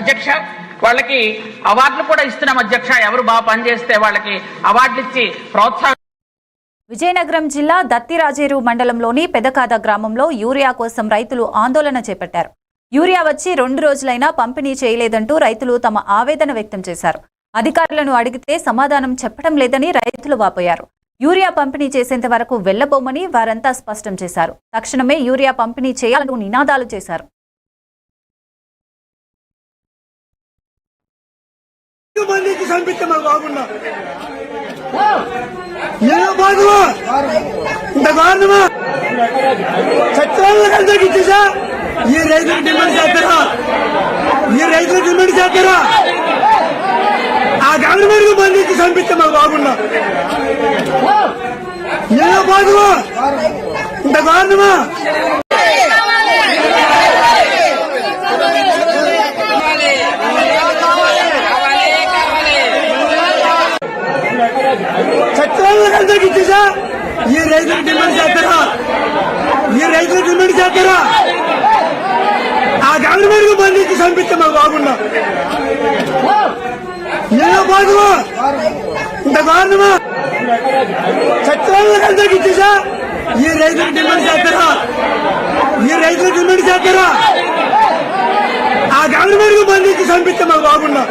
అధ్యక్ష వాళ్ళకి అవార్డులు కూడా ఇస్తున్నాం అధ్యక్ష. ఎవరు బాగా పనిచేస్తే వాళ్ళకి అవార్డులు ఇచ్చి ప్రోత్సాహం విజయనగరం జిల్లా దత్తిరాజేరు మండలంలోని పెదకాద గ్రామంలో యూరియా కోసం రైతులు ఆందోళన చేపట్టారు. యూరియా వచ్చి రెండు రోజులైనా పంపిణీ చేయలేదంటూ రైతులు తమ ఆవేదన వ్యక్తం చేశారు. అధికారులను అడిగితే సమాధానం చెప్పడం లేదని రైతులు వాపోయారు. యూరియా పంపిణీ చేసేంత వరకు వెళ్ళబోమని వారంతా స్పష్టం చేశారు. తక్షణమే యూరియా పంపిణీ చేయాలంటూ నినాదాలు చేశారు. మందికి చంపిస్తే మాకు బాగున్నా ఏదో బాగువా ఇంత దారుణమా ఇచ్చేసా? ఈ రైతులకు డిమాండ్ చేస్తారా? ఈ రైతులకు డిమాండ్ చేస్తారా? ఆ గవర్నమెంట్ మందికి చంపిస్తే మాకు బాగున్నా ఏదో బాగువా ఇంత దారుణమా చట్టాలను కలిసి ఇచ్చేసా? ఈ రైతులకు డిమాండ్ చేస్తారా? ఈ రైతులకు డిమాండ్ చేస్తారా? ఆ గవర్నమెంట్ బంధించి చంపిస్తే మాకు బాగున్నా ఏదో బాగుమా ఇంత దారుణమా చట్టాలను కలిసి ఇచ్చేసా? ఈ రైతులకు డిమాండ్ చేస్తారా? ఈ రైతులకు డిమాండ్ చేస్తారా? ఆ గవర్నమెంట్ బంధించి చంపిస్తే మాకు బాగున్నా